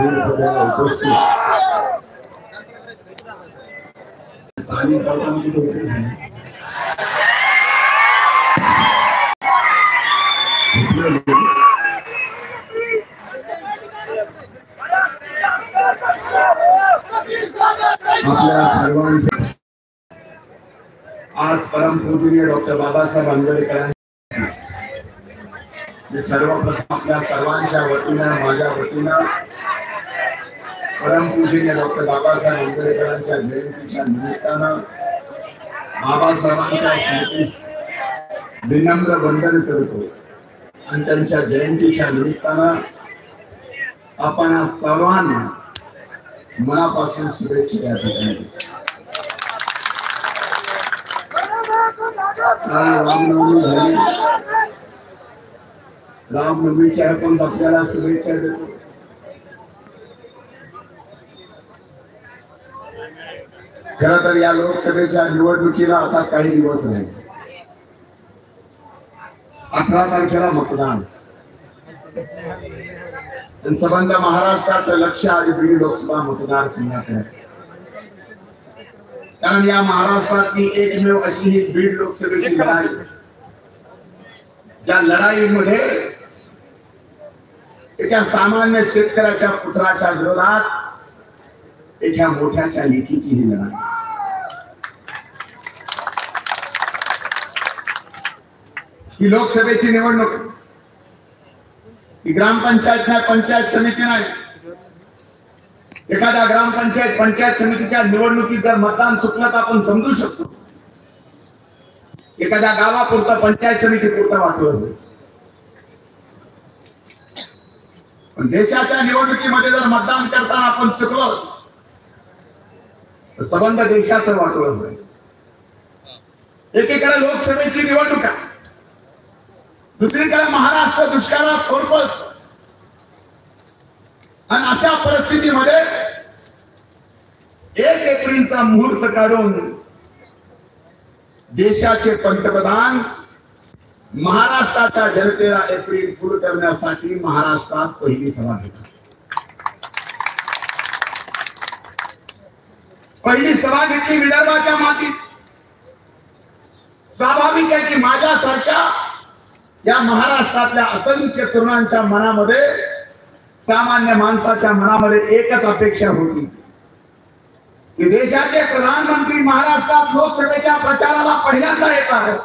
सगळ्यांना उपस्थित ताली आपल्या सर्वांचे आज परमपूजनीय डॉक्टर बाबासाहेब आंबेडकरांनी मी सर्वप्रथम आपल्या सर्वांच्या वतीनं माझ्या वतीनं परमपूजनीय डॉक्टर बाबासाहेब आंबेडकरांच्या जयंतीच्या निमित्तानं बाबासाहेबांच्या स्मृतीस विनम्र वंदन करतो आणि त्यांच्या जयंतीच्या निमित्तानं आपण सर्वांना मनापासून शुभेच्छा या ठिकाणी रामनवमी झाली. रामनवमीच्या आपण आपल्याला शुभेच्छा देतो. खर तर या लोकसभेच्या निवडणुकीला आता काही दिवस नाही. अठरा तारखेला मतदान. संबंध महाराष्ट्राचं लक्ष आज बीड लोकसभा मतदारसंघाकडे कारण या महाराष्ट्रातली एकमेव अशी ही बीड लोकसभेची लढाई ज्या लढाईमध्ये एका सामान्य शेतकऱ्याच्या पुत्राच्या विरोधात एका मोठ्याच्या लेखीची ही लढाई. ही लोकसभेची निवडणूक ही ग्रामपंचायत नाही पंचायत समिती नाही. एखाद्या ग्रामपंचायत पंचायत समितीच्या निवडणुकीत जर मतदान चुकलं तर आपण समजू शकतो. एखाद्या गावापुरतं पंचायत समिती पुरतं वाटलं पण देशाच्या निवडणुकीमध्ये जर मतदान करताना आपण चुकलोच संबंध देशाचं वाटोळं होईल एकीकडे लोकसभेची निवडणुका. दुसरीकडे महाराष्ट्र दुष्काळात थोडपत आणि अशा परिस्थितीमध्ये एक एप्रिलचा मुहूर्त काढून देशाचे पंतप्रधान महाराष्ट्राच्या जनतेला एप्रिल सुरू करण्यासाठी महाराष्ट्रात पहिली सभा घेतात. पहिली सभा घेतली विदर्भाच्या मातीत. स्वाभाविक आहे की माझ्यासारख्या या महाराष्ट्रातल्या असंख्य तरुणांच्या मनामध्ये सामान्य माणसाच्या मनामध्ये एकच अपेक्षा होती. की देशाचे प्रधानमंत्री महाराष्ट्रात लोकसभेच्या प्रचाराला पहिल्यांदा येत आहेत.